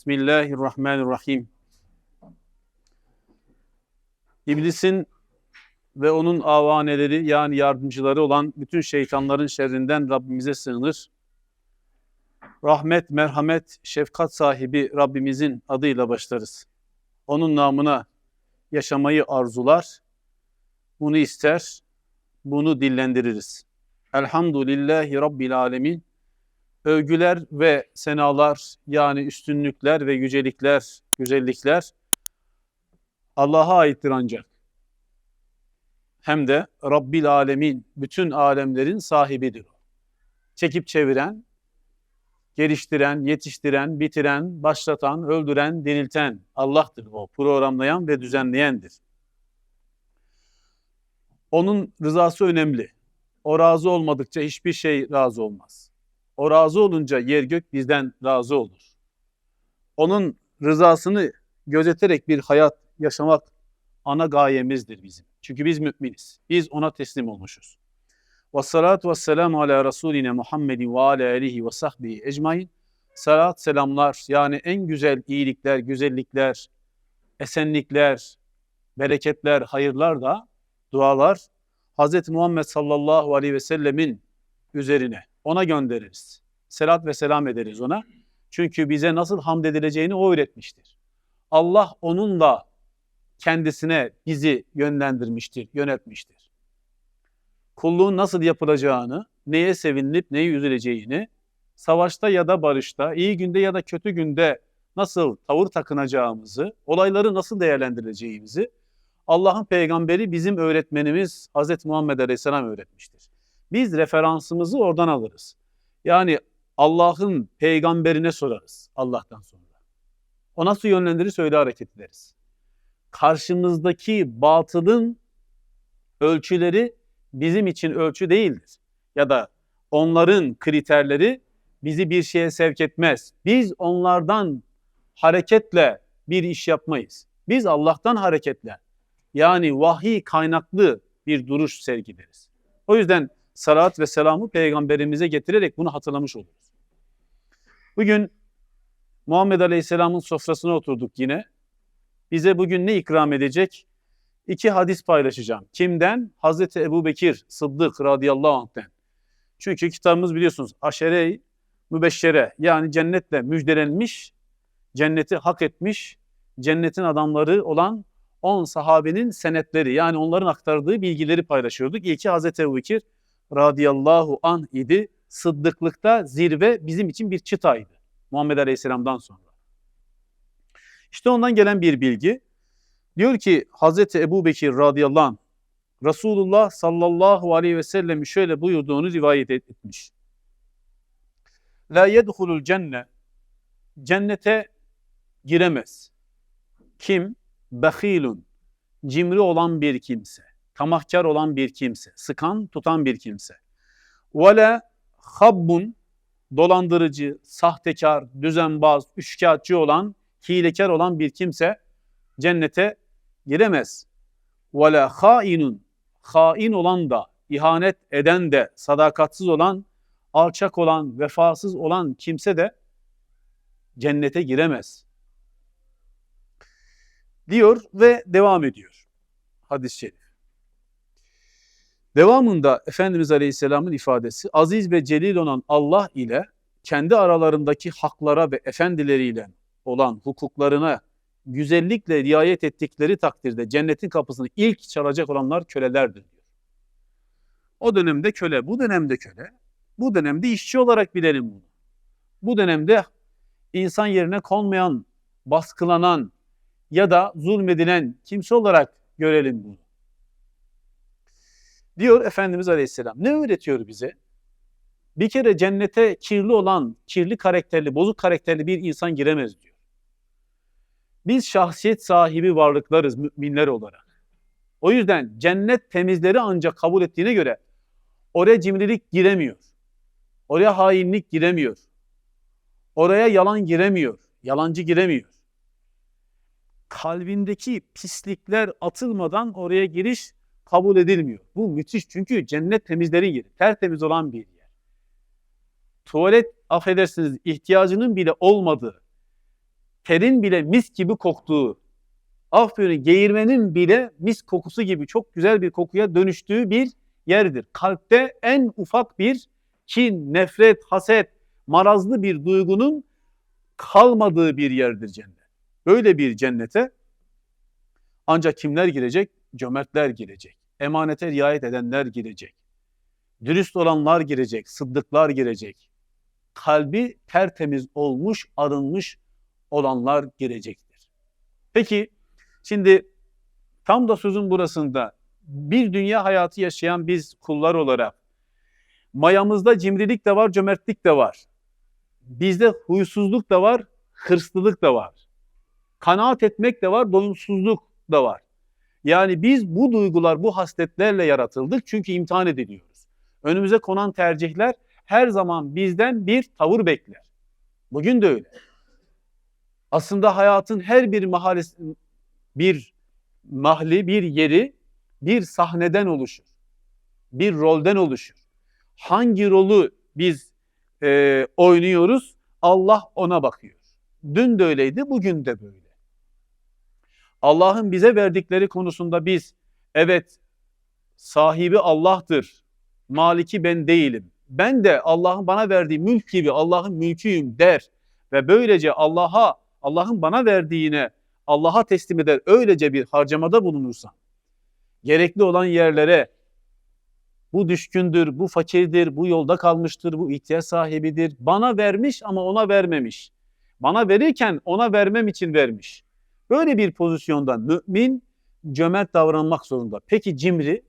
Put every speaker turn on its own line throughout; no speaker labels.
Bismillahirrahmanirrahim. İblisin ve onun avaneleri yani yardımcıları olan bütün şeytanların şerrinden Rabbimize sığınır. Rahmet, merhamet, şefkat sahibi Rabbimizin adıyla başlarız. Onun namına yaşamayı arzular, bunu ister, bunu dillendiririz. Elhamdülillahi Rabbil Alemin. Övgüler ve senalar yani üstünlükler ve yücelikler, güzellikler Allah'a aittir ancak. Hem de Rabbil Alemin, bütün alemlerin sahibidir. Çekip çeviren, geliştiren, yetiştiren, bitiren, başlatan, öldüren, dirilten Allah'tır o. Programlayan ve düzenleyendir. Onun rızası önemli. O razı olmadıkça hiçbir şey razı olmaz. O razı olunca yer gök bizden razı olur. Onun rızasını gözeterek bir hayat yaşamak ana gayemizdir bizim. Çünkü biz müminiz. Biz ona teslim olmuşuz. Ve salatu ve selamu ala Resuline Muhammedin ve ala alihi ve sahbihi ecmain. Salat, selamlar yani en güzel iyilikler, güzellikler, esenlikler, bereketler, hayırlar da dualar Hz. Muhammed sallallahu aleyhi ve sellemin üzerine ona göndeririz. Selat ve selam ederiz ona. Çünkü bize nasıl hamd edileceğini o öğretmiştir. Allah onunla kendisine bizi yönlendirmiştir, yönetmiştir. Kulluğun nasıl yapılacağını, neye sevinilip neye üzüleceğini, savaşta ya da barışta, iyi günde ya da kötü günde nasıl tavır takınacağımızı, olayları nasıl değerlendireceğimizi Allah'ın peygamberi bizim öğretmenimiz Hz. Muhammed Aleyhisselam öğretmiştir. Biz referansımızı oradan alırız. Yani Allah'ın peygamberine sorarız Allah'tan sonra. O nasıl yönlendirir öyle hareket ederiz. Karşımızdaki batılın ölçüleri bizim için ölçü değildir. Ya da onların kriterleri bizi bir şeye sevk etmez. Biz onlardan hareketle bir iş yapmayız. Biz Allah'tan hareketle yani vahiy kaynaklı bir duruş sergileriz. O yüzden salat ve selamı peygamberimize getirerek bunu hatırlamış oluruz. Bugün Muhammed Aleyhisselam'ın sofrasına oturduk yine. Bize bugün ne ikram edecek? İki hadis paylaşacağım. Kimden? Hazreti Ebu Bekir Sıddık radıyallahu anh'ten. Çünkü kitabımız biliyorsunuz aşere mübeşşere yani cennetle müjdelenmiş, cenneti hak etmiş, cennetin adamları olan 10 sahabenin senetleri yani onların aktardığı bilgileri paylaşıyorduk. İlki Hazreti Ebu Bekir radıyallahu anh idi. Sıddıklıkta zirve bizim için bir çıtaydı. Muhammed Aleyhisselam'dan sonra. İşte ondan gelen bir bilgi. Diyor ki Hazreti Ebu Bekir radıyallahu anh Resulullah sallallahu aleyhi ve sellem şöyle buyurduğunu rivayet etmiş. La yedhulul cenne cennete giremez. Kim? Behilun cimri olan bir kimse, tamahkar olan bir kimse, sıkan tutan bir kimse. Vele habbun dolandırıcı, sahtekar, düzenbaz, üçkağıtçı olan, hilekar olan bir kimse cennete giremez. Ve la hainun, hain olan da, ihanet eden de, sadakatsiz olan, alçak olan, vefasız olan kimse de cennete giremez. Diyor ve devam ediyor hadis-i şerif. Devamında Efendimiz Aleyhisselam'ın ifadesi aziz ve celil olan Allah ile kendi aralarındaki haklara ve efendileriyle olan hukuklarına güzellikle riayet ettikleri takdirde cennetin kapısını ilk çalacak olanlar kölelerdir diyor. O dönemde köle, bu dönemde köle, bu dönemde işçi olarak bilelim bunu. Bu dönemde insan yerine konmayan, baskılanan ya da zulmedilen kimse olarak görelim bunu. Diyor Efendimiz Aleyhisselam. Ne öğretiyor bize? Bir kere cennete kirli olan, kirli karakterli, bozuk karakterli bir insan giremez diyor. Biz şahsiyet sahibi varlıklarız müminler olarak. O yüzden cennet temizleri ancak kabul ettiğine göre oraya cimrilik giremiyor. Oraya hainlik giremiyor. Oraya yalan giremiyor. Yalancı giremiyor. Kalbindeki pislikler atılmadan oraya giriş kabul edilmiyor. Bu müthiş çünkü cennet temizlerin yeri. Tertemiz olan bir yer. Tuvalet affedersiniz ihtiyacının bile olmadığı, terin bile mis gibi koktuğu, aferin geğirmenin bile mis kokusu gibi çok güzel bir kokuya dönüştüğü bir yerdir. Kalpte en ufak bir kin, nefret, haset, marazlı bir duygunun kalmadığı bir yerdir cennet. Böyle bir cennete ancak kimler girecek? Cömertler girecek. Emanete riayet edenler girecek. Dürüst olanlar girecek, sıddıklar girecek. Kalbi tertemiz olmuş, arınmış olanlar girecektir. Peki şimdi tam da sözün burasında bir dünya hayatı yaşayan biz kullar olarak mayamızda cimrilik de var, cömertlik de var. Bizde huysuzluk da var, hırslılık da var. Kanaat etmek de var, doyumsuzluk da var. Yani biz bu duygular, bu hasletlerle yaratıldık çünkü imtihan ediliyoruz. Önümüze konan tercihler her zaman bizden bir tavır bekler. Bugün de öyle. Aslında hayatın her bir mahallesi, bir mahli, bir yeri bir sahneden oluşur. Bir rolden oluşur. Hangi rolü biz e, oynuyoruz? Allah ona bakıyor. Dün de öyleydi, bugün de böyle. Allah'ın bize verdikleri konusunda biz evet sahibi Allah'tır, maliki ben değilim. Ben de Allah'ın bana verdiği mülk gibi Allah'ın mülküyüm der ve böylece Allah'a, Allah'ın bana verdiğine Allah'a teslim eder, öylece bir harcamada bulunursan, gerekli olan yerlere bu düşkündür, bu fakirdir, bu yolda kalmıştır, bu ihtiyaç sahibidir. Bana vermiş ama ona vermemiş. Bana verirken ona vermem için vermiş. Böyle bir pozisyonda mümin cömert davranmak zorunda. Peki cimri?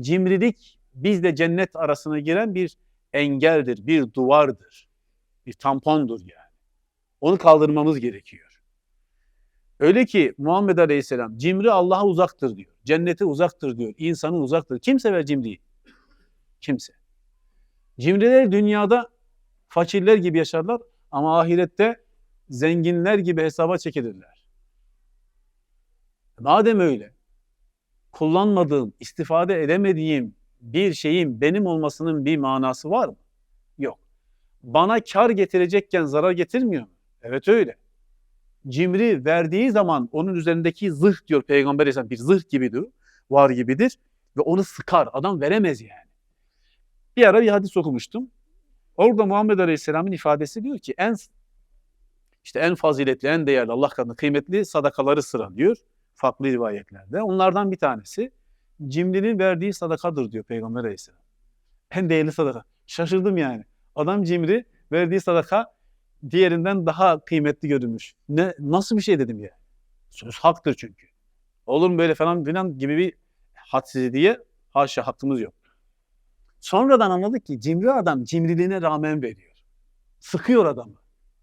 Cimrilik bizle cennet arasına giren bir engeldir, bir duvardır. Bir tampondur yani. Onu kaldırmamız gerekiyor. Öyle ki Muhammed Aleyhisselam cimri Allah'a uzaktır diyor. Cennete uzaktır diyor. İnsanı uzaktır. Kim sever cimriyi? Kimse. Cimriler dünyada fakirler gibi yaşarlar ama ahirette zenginler gibi hesaba çekilirler. Madem öyle, kullanmadığım, istifade edemediğim bir şeyin benim olmasının bir manası var mı? Yok. Bana kar getirecekken zarar getirmiyor mu? Evet öyle. Cimri verdiği zaman onun üzerindeki zırh diyor Peygamber Aleyhisselam bir zırh gibidir, var gibidir ve onu sıkar. Adam veremez yani. Bir ara bir hadis okumuştum. Orada Muhammed Aleyhisselam'ın ifadesi diyor ki en işte en faziletli, en değerli Allah katında kıymetli sadakaları sıralıyor farklı rivayetlerde. Onlardan bir tanesi cimrinin verdiği sadakadır diyor Peygamber Aleyhisselam. En değerli sadaka. Şaşırdım yani. Adam cimri verdiği sadaka diğerinden daha kıymetli görünmüş. Ne nasıl bir şey dedim ya. Söz haktır çünkü. Olur mu böyle falan filan gibi bir hadsizliğe haşa hakkımız yok. Sonradan anladık ki cimri adam cimriliğine rağmen veriyor. Sıkıyor adamı.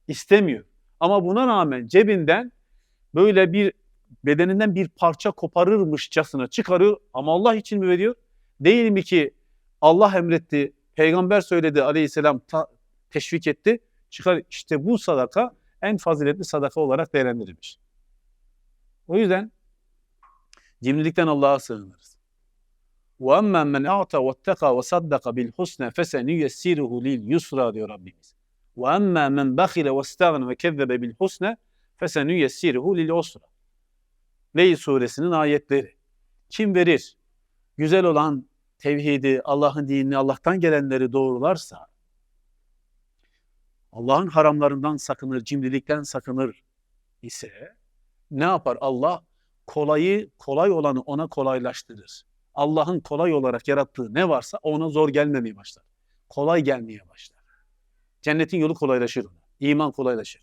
İstemiyor. Ama buna rağmen cebinden böyle bir bedeninden bir parça koparırmışçasına çıkarır ama Allah için mi veriyor? Değil mi ki Allah emretti, peygamber söyledi aleyhisselam ta, teşvik etti. Çıkar işte bu sadaka en faziletli sadaka olarak değerlendirilmiş. O yüzden cimrilikten Allah'a sığınırız. وَاَمَّنْ مَنْ اَعْتَى وَاتَّقَى وَصَدَّقَ بِالْحُسْنَ فَسَنُيَسِّرُهُ لِلْيُسْرَى diyor Rabbimiz. وَاَمَّا مَنْ بَخِلَ وَاسْتَغْنَ وَكَذَّبَ بِالْحُسْنَ فَسَنُيَسِّرُهُ لِلْعُسْرَى Leyl suresinin ayetleri. Kim verir? Güzel olan tevhidi, Allah'ın dinini, Allah'tan gelenleri doğrularsa, Allah'ın haramlarından sakınır, cimrilikten sakınır ise ne yapar? Allah kolayı, kolay olanı ona kolaylaştırır. Allah'ın kolay olarak yarattığı ne varsa ona zor gelmemeye başlar. Kolay gelmeye başlar. Cennetin yolu kolaylaşır ona. İman kolaylaşır.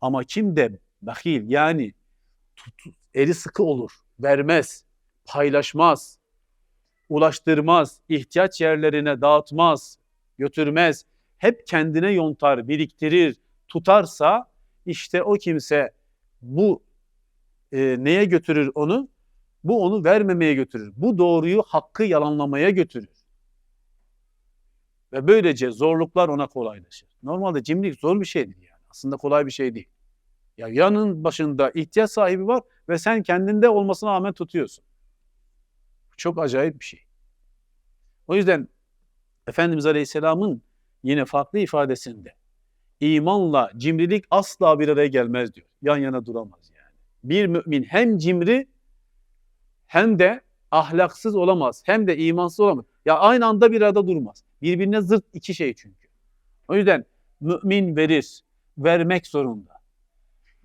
Ama kim de bakil yani tut, eli sıkı olur, vermez, paylaşmaz, ulaştırmaz, ihtiyaç yerlerine dağıtmaz, götürmez, hep kendine yontar, biriktirir, tutarsa işte o kimse bu e, neye götürür onu? Bu onu vermemeye götürür. Bu doğruyu, hakkı yalanlamaya götürür. Ve böylece zorluklar ona kolaylaşır. Normalde cimrilik zor bir şeydir yani. Aslında kolay bir şey değil. Ya yanın başında ihtiyaç sahibi var ve sen kendinde olmasına rağmen tutuyorsun. Çok acayip bir şey. O yüzden Efendimiz Aleyhisselam'ın yine farklı ifadesinde imanla cimrilik asla bir araya gelmez diyor. Yan yana duramaz yani. Bir mümin hem cimri hem de ahlaksız olamaz. Hem de imansız olamaz. Ya aynı anda bir arada durmaz. Birbirine zıt iki şey çünkü. O yüzden mümin verir. Vermek zorunda.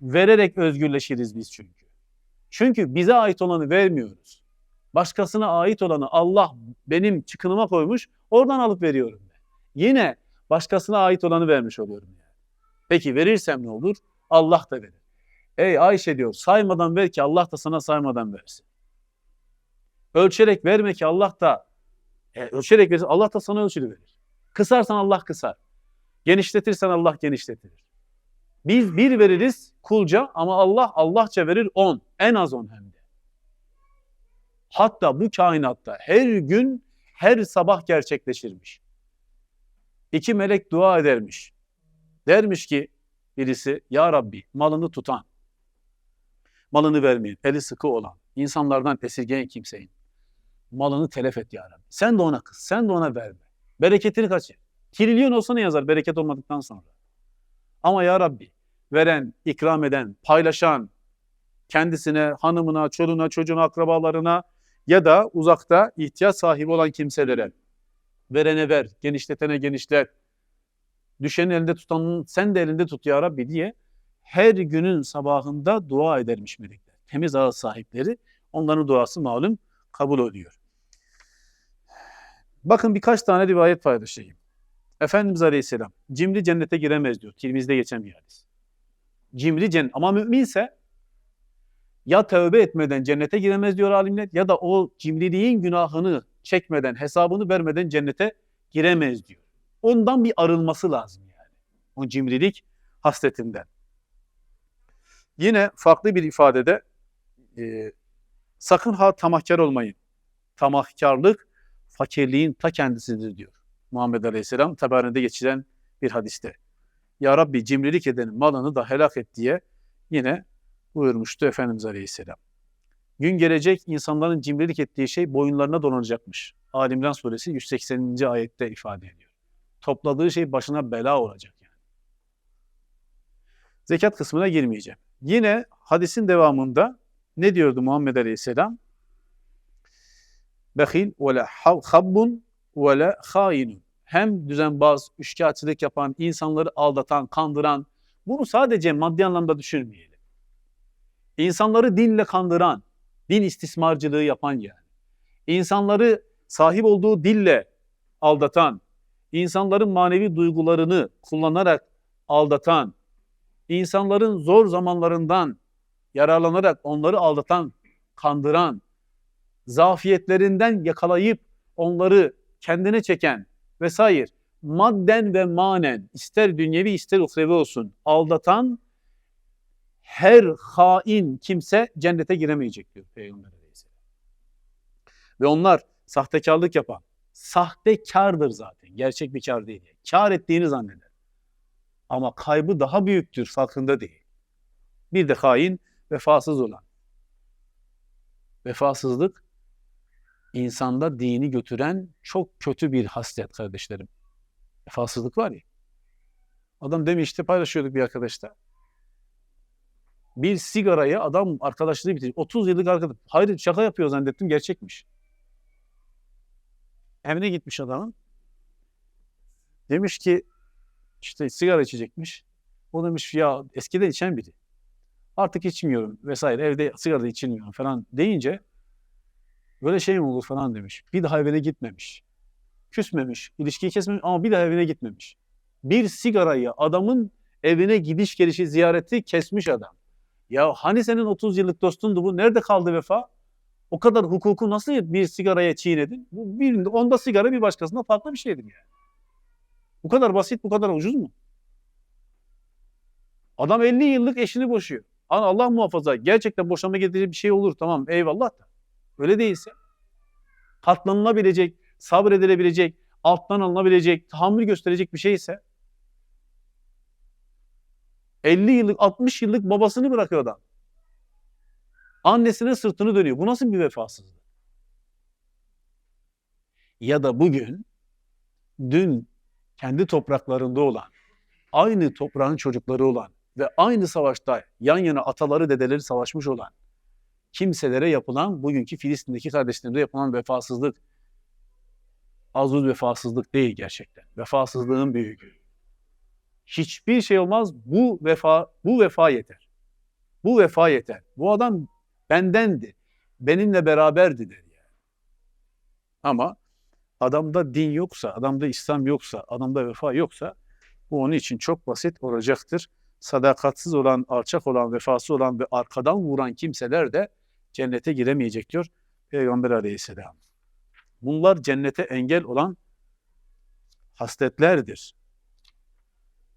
Vererek özgürleşiriz biz çünkü. Çünkü bize ait olanı vermiyoruz. Başkasına ait olanı Allah benim çıkınıma koymuş. Oradan alıp veriyorum ben. Yine başkasına ait olanı vermiş oluyorum yani. Peki verirsem ne olur? Allah da verir. Ey Ayşe diyor saymadan ver ki Allah da sana saymadan versin. Ölçerek verme ki Allah da e, ölçerek verirse Allah da sana ölçülü verir. Kısarsan Allah kısar. Genişletirsen Allah genişletir. Biz bir veririz kulca ama Allah Allahça verir on. En az on hem de. Hatta bu kainatta her gün her sabah gerçekleşirmiş. İki melek dua edermiş. Dermiş ki birisi ya Rabbi malını tutan, malını vermeyen, eli sıkı olan, insanlardan esirgeyen kimseyin malını telef et ya Rabbi. Sen de ona kız, sen de ona verme. Bereketini kaçır. Trilyon olsa ne yazar bereket olmadıktan sonra. Ama ya Rabbi veren, ikram eden, paylaşan, kendisine, hanımına, çoluğuna, çocuğuna, akrabalarına ya da uzakta ihtiyaç sahibi olan kimselere verene ver, genişletene genişlet, düşeni elinde tutanın sen de elinde tut ya Rabbi diye her günün sabahında dua edermiş melekler. Temiz ağız sahipleri onların duası malum kabul oluyor. Bakın birkaç tane rivayet paylaşayım. Efendimiz Aleyhisselam cimri cennete giremez diyor. Tirmiz'de geçen bir hadis. Cimri cennet ama müminse ya tövbe etmeden cennete giremez diyor alimler ya da o cimriliğin günahını çekmeden, hesabını vermeden cennete giremez diyor. Ondan bir arınması lazım yani. O cimrilik hasletinden. Yine farklı bir ifadede e, sakın ha tamahkar olmayın. Tamahkarlık fakirliğin ta kendisidir diyor. Muhammed Aleyhisselam tabarinde geçiren bir hadiste. Ya Rabbi cimrilik edenin malını da helak et diye yine buyurmuştu Efendimiz Aleyhisselam. Gün gelecek insanların cimrilik ettiği şey boyunlarına dolanacakmış. Alimran suresi 180. ayette ifade ediyor. Topladığı şey başına bela olacak yani. Zekat kısmına girmeyeceğim. Yine hadisin devamında ne diyordu Muhammed Aleyhisselam? Behil ve la habbun ve la hainun. Hem düzenbaz, üçkağıtçılık yapan, insanları aldatan, kandıran, bunu sadece maddi anlamda düşünmeyelim. İnsanları dinle kandıran, din istismarcılığı yapan yani. İnsanları sahip olduğu dille aldatan, insanların manevi duygularını kullanarak aldatan, insanların zor zamanlarından yararlanarak onları aldatan, kandıran, zafiyetlerinden yakalayıp onları kendine çeken vesaire madden ve manen ister dünyevi ister uhrevi olsun aldatan her hain kimse cennete giremeyecek diyor Peygamber Aleyhisselam. Ve onlar sahtekarlık yapan, sahtekardır zaten. Gerçek bir kar değil. Kar ettiğini zanneder. Ama kaybı daha büyüktür farkında değil. Bir de hain vefasız olan. Vefasızlık insanda dini götüren çok kötü bir haslet kardeşlerim. Vefasızlık var ya. Adam demişti paylaşıyorduk bir arkadaşla. Bir sigarayı adam arkadaşlığı bitirmiş. 30 yıllık arkadaş. Hayır şaka yapıyor zannettim gerçekmiş. Evine gitmiş adamın. Demiş ki işte sigara içecekmiş. O demiş ya eskiden içen biri. Artık içmiyorum vesaire evde sigara da içilmiyor falan deyince böyle şey mi olur falan demiş. Bir daha evine gitmemiş. Küsmemiş, ilişkiyi kesmemiş ama bir daha evine gitmemiş. Bir sigarayı adamın evine gidiş gelişi ziyareti kesmiş adam. Ya hani senin 30 yıllık dostundu bu? Nerede kaldı vefa? O kadar hukuku nasıl bir sigaraya çiğnedin? Bu birinde onda sigara bir başkasında farklı bir şeydir yani. Bu kadar basit, bu kadar ucuz mu? Adam 50 yıllık eşini boşuyor. Allah muhafaza gerçekten boşanma getirici bir şey olur tamam eyvallah da. Öyle değilse katlanılabilecek, sabredilebilecek, alttan alınabilecek, tahammül gösterecek bir şeyse 50 yıllık, 60 yıllık babasını bırakıyor adam. Annesine sırtını dönüyor. Bu nasıl bir vefasızlık? Ya da bugün dün kendi topraklarında olan aynı toprağın çocukları olan ve aynı savaşta yan yana ataları dedeleri savaşmış olan kimselere yapılan bugünkü Filistin'deki kardeşlerimize yapılan vefasızlık az uz vefasızlık değil gerçekten. Vefasızlığın büyüğü. Hiçbir şey olmaz. Bu vefa bu vefa yeter. Bu vefa yeter. Bu adam bendendi. Benimle beraberdi der yani. Ama adamda din yoksa, adamda İslam yoksa, adamda vefa yoksa bu onun için çok basit olacaktır. Sadakatsiz olan, alçak olan, vefası olan ve arkadan vuran kimseler de cennete giremeyecek diyor Peygamber aleyhisselam. Bunlar cennete engel olan hasletlerdir.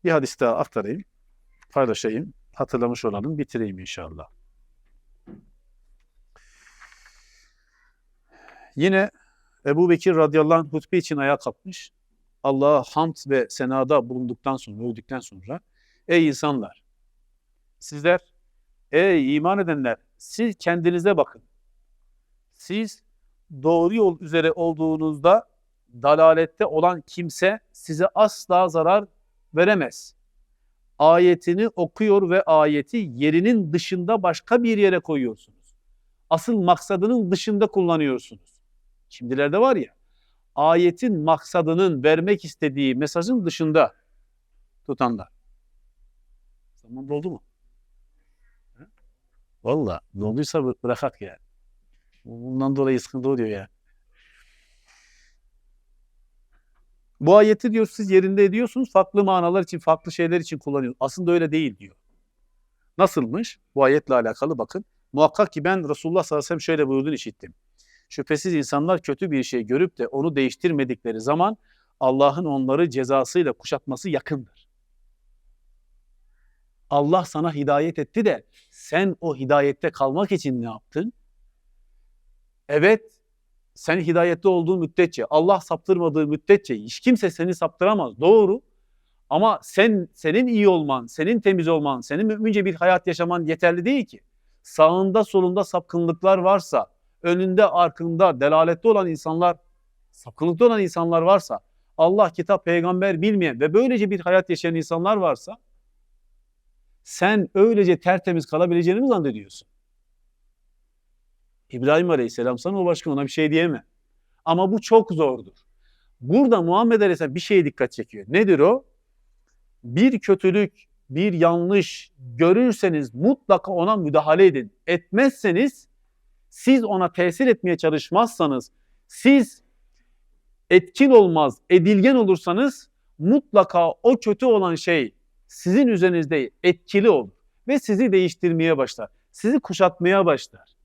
Bir hadis daha aktarayım, paylaşayım, hatırlamış olalım, bitireyim inşallah. Yine Ebu Bekir radıyallahu anh hutbe için ayağa kalkmış. Allah'a hamd ve senada bulunduktan sonra, övdükten sonra Ey insanlar! Sizler, ey iman edenler, siz kendinize bakın. Siz doğru yol üzere olduğunuzda dalalette olan kimse size asla zarar veremez. Ayetini okuyor ve ayeti yerinin dışında başka bir yere koyuyorsunuz. Asıl maksadının dışında kullanıyorsunuz. Şimdilerde var ya, ayetin maksadının vermek istediği mesajın dışında tutanlar. Zaman doldu mu? Valla dolduysa bı- bırakak yani. Bundan dolayı sıkıntı oluyor ya. Bu ayeti diyor siz yerinde ediyorsunuz. Farklı manalar için, farklı şeyler için kullanıyorsunuz. Aslında öyle değil diyor. Nasılmış? Bu ayetle alakalı bakın. Muhakkak ki ben Resulullah sallallahu aleyhi ve sellem şöyle buyurduğunu işittim. Şüphesiz insanlar kötü bir şey görüp de onu değiştirmedikleri zaman Allah'ın onları cezasıyla kuşatması yakındır. Allah sana hidayet etti de sen o hidayette kalmak için ne yaptın? Evet, sen hidayette olduğu müddetçe, Allah saptırmadığı müddetçe hiç kimse seni saptıramaz. Doğru. Ama sen senin iyi olman, senin temiz olman, senin mümince bir hayat yaşaman yeterli değil ki. Sağında solunda sapkınlıklar varsa, önünde arkında delalette olan insanlar, sapkınlıkta olan insanlar varsa, Allah, kitap, peygamber bilmeyen ve böylece bir hayat yaşayan insanlar varsa, sen öylece tertemiz kalabileceğini mi zannediyorsun? İbrahim Aleyhisselam sana o başka ona bir şey diyeme. Ama bu çok zordur. Burada Muhammed Aleyhisselam bir şeye dikkat çekiyor. Nedir o? Bir kötülük, bir yanlış görürseniz mutlaka ona müdahale edin. Etmezseniz siz ona tesir etmeye çalışmazsanız, siz etkin olmaz, edilgen olursanız mutlaka o kötü olan şey sizin üzerinizde etkili olur ve sizi değiştirmeye başlar. Sizi kuşatmaya başlar.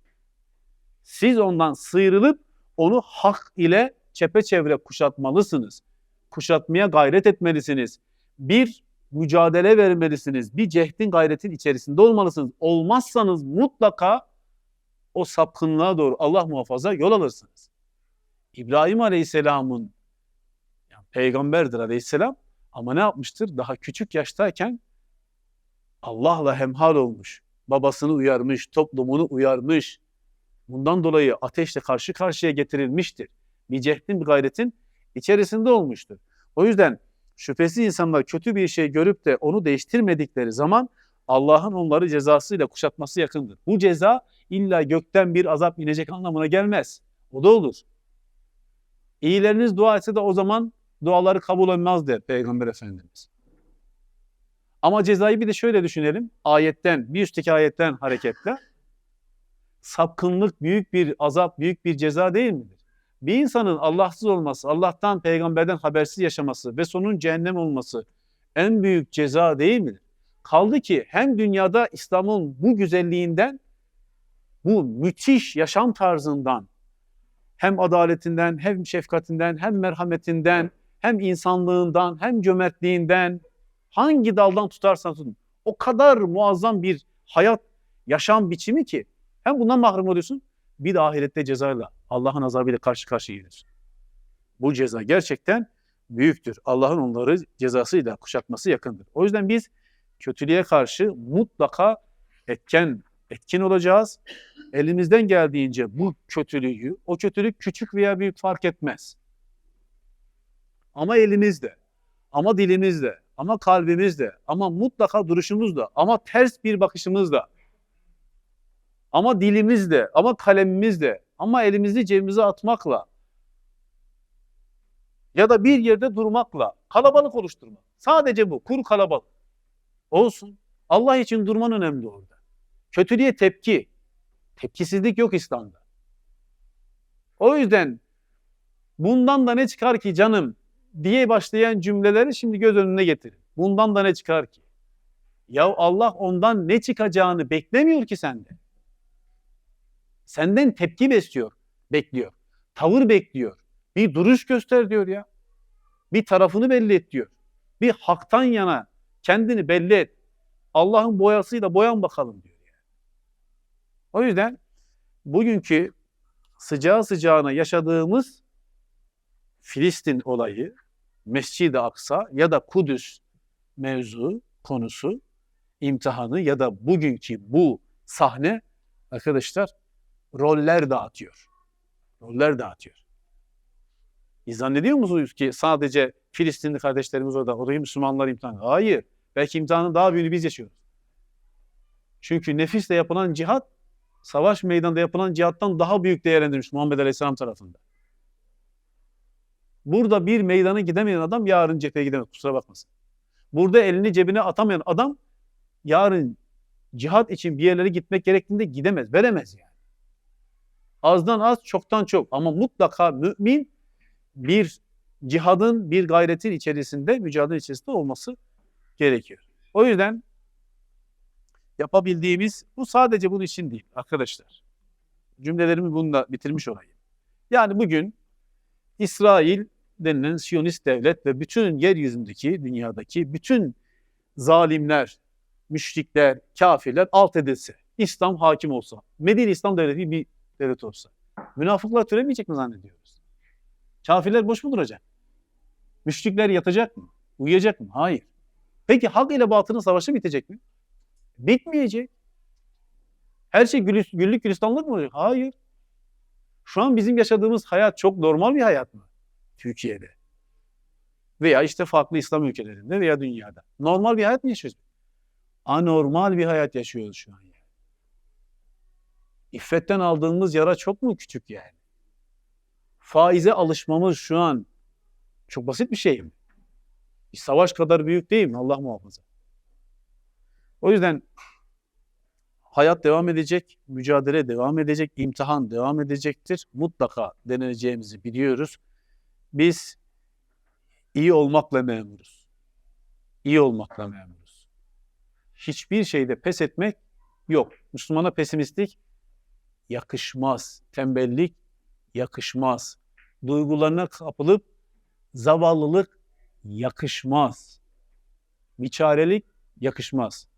Siz ondan sıyrılıp onu hak ile çepeçevre kuşatmalısınız. Kuşatmaya gayret etmelisiniz. Bir mücadele vermelisiniz. Bir cehdin gayretin içerisinde olmalısınız. Olmazsanız mutlaka o sapkınlığa doğru Allah muhafaza yol alırsınız. İbrahim Aleyhisselam'ın yani peygamberdir Aleyhisselam ama ne yapmıştır? Daha küçük yaştayken Allah'la hemhal olmuş. Babasını uyarmış, toplumunu uyarmış. Bundan dolayı ateşle karşı karşıya getirilmiştir. Bir cehdin, bir gayretin içerisinde olmuştur. O yüzden şüphesiz insanlar kötü bir şey görüp de onu değiştirmedikleri zaman Allah'ın onları cezasıyla kuşatması yakındır. Bu ceza illa gökten bir azap inecek anlamına gelmez. O da olur. İyileriniz dua etse de o zaman duaları kabul olmaz der Peygamber Efendimiz. Ama cezayı bir de şöyle düşünelim. Ayetten, bir üstteki ayetten hareketle. Sapkınlık büyük bir azap, büyük bir ceza değil midir? Bir insanın Allahsız olması, Allah'tan, peygamberden habersiz yaşaması ve sonun cehennem olması en büyük ceza değil midir? Kaldı ki hem dünyada İslam'ın bu güzelliğinden, bu müthiş yaşam tarzından, hem adaletinden, hem şefkatinden, hem merhametinden, hem insanlığından, hem cömertliğinden, hangi daldan tutarsan tutun. O kadar muazzam bir hayat, yaşam biçimi ki hem bundan mahrum oluyorsun, bir de ahirette cezayla, Allah'ın azabıyla karşı karşıya geliyorsun. Bu ceza gerçekten büyüktür. Allah'ın onları cezasıyla kuşatması yakındır. O yüzden biz kötülüğe karşı mutlaka etken, etkin olacağız. Elimizden geldiğince bu kötülüğü, o kötülük küçük veya büyük fark etmez. Ama elimizde, ama dilimizde, ama kalbimizle, ama mutlaka duruşumuzla, ama ters bir bakışımızla, ama dilimizle, ama kalemimizle, ama elimizi cebimize atmakla ya da bir yerde durmakla kalabalık oluşturmak. Sadece bu, kur kalabalık. Olsun. Allah için durman önemli orada. Kötülüğe tepki. Tepkisizlik yok İslam'da. O yüzden bundan da ne çıkar ki canım diye başlayan cümleleri şimdi göz önüne getirin. Bundan da ne çıkar ki? Ya Allah ondan ne çıkacağını beklemiyor ki senden. Senden tepki besliyor, bekliyor. Tavır bekliyor. Bir duruş göster diyor ya. Bir tarafını belli et diyor. Bir haktan yana kendini belli et. Allah'ın boyasıyla boyan bakalım diyor. O yüzden bugünkü sıcağı sıcağına yaşadığımız Filistin olayı, Mescid-i Aksa ya da Kudüs mevzu, konusu, imtihanı ya da bugünkü bu sahne arkadaşlar roller dağıtıyor. Roller dağıtıyor. Biz zannediyor musunuz ki sadece Filistinli kardeşlerimiz orada, orayı Müslümanlar imtihan? Hayır. Belki imtihanın daha büyüğünü biz yaşıyoruz. Çünkü nefisle yapılan cihat, savaş meydanında yapılan cihattan daha büyük değerlendirilmiş Muhammed Aleyhisselam tarafından. Burada bir meydana gidemeyen adam yarın cepheye gidemez. Kusura bakmasın. Burada elini cebine atamayan adam yarın cihat için bir yerlere gitmek gerektiğinde gidemez, veremez yani. Azdan az, çoktan çok ama mutlaka mümin bir cihadın, bir gayretin içerisinde, mücadele içerisinde olması gerekiyor. O yüzden yapabildiğimiz, bu sadece bunun için değil arkadaşlar. Cümlelerimi bununla bitirmiş olayım. Yani bugün İsrail denilen Siyonist devlet ve bütün yeryüzündeki, dünyadaki bütün zalimler, müşrikler, kafirler alt edilse, İslam hakim olsa, Medine İslam devleti bir devlet olsa, münafıklar türemeyecek mi zannediyoruz? Kafirler boş mu duracak? Müşrikler yatacak mı? Uyuyacak mı? Hayır. Peki hak ile batının savaşı bitecek mi? Bitmeyecek. Her şey güllük, güllük gülistanlık mı olacak? Hayır. Şu an bizim yaşadığımız hayat çok normal bir hayat mı? Türkiye'de. Veya işte farklı İslam ülkelerinde veya dünyada. Normal bir hayat mı yaşıyoruz? Anormal bir hayat yaşıyoruz şu an yani. İffetten aldığımız yara çok mu küçük yani? Faize alışmamız şu an çok basit bir şey mi? Bir savaş kadar büyük değil mi? Allah muhafaza. O yüzden hayat devam edecek, mücadele devam edecek, imtihan devam edecektir. Mutlaka deneyeceğimizi biliyoruz. Biz iyi olmakla memuruz. İyi olmakla memuruz. Hiçbir şeyde pes etmek yok. Müslümana pesimistlik yakışmaz. Tembellik yakışmaz. Duygularına kapılıp zavallılık yakışmaz. Biçarelik yakışmaz.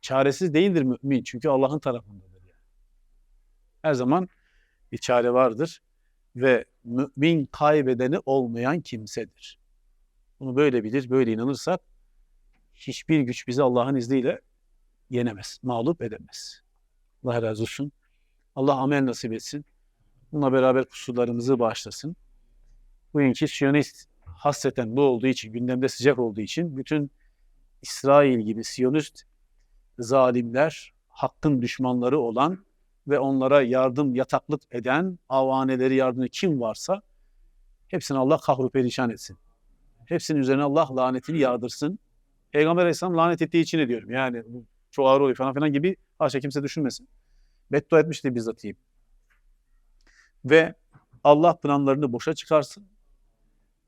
Çaresiz değildir mümin çünkü Allah'ın tarafındadır. Yani. Her zaman bir çare vardır ve mümin kaybedeni olmayan kimsedir. Bunu böyle bilir, böyle inanırsak hiçbir güç bizi Allah'ın izniyle yenemez, mağlup edemez. Allah razı olsun. Allah amel nasip etsin. Bununla beraber kusurlarımızı bağışlasın. Bugünkü Siyonist hasreten bu olduğu için, gündemde sıcak olduğu için bütün İsrail gibi Siyonist zalimler, hakkın düşmanları olan ve onlara yardım, yataklık eden, avaneleri yardımcı kim varsa hepsini Allah kahru perişan etsin. Hepsinin üzerine Allah lanetini yağdırsın. Peygamber Aleyhisselam lanet ettiği için ediyorum. Yani çok ağır oluyor falan filan gibi haşa kimse düşünmesin. Beddua etmişti bizzat diyeyim. Ve Allah planlarını boşa çıkarsın.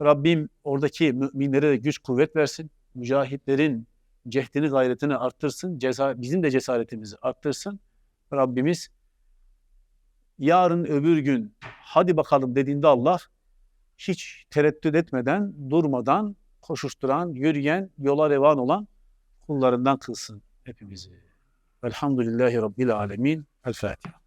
Rabbim oradaki müminlere de güç kuvvet versin. Mücahitlerin cehdini gayretini arttırsın. Ceza, bizim de cesaretimizi arttırsın. Rabbimiz yarın öbür gün hadi bakalım dediğinde Allah hiç tereddüt etmeden, durmadan, koşuşturan, yürüyen, yola revan olan kullarından kılsın hepimizi. Elhamdülillahi Rabbil Alemin. El Fatiha.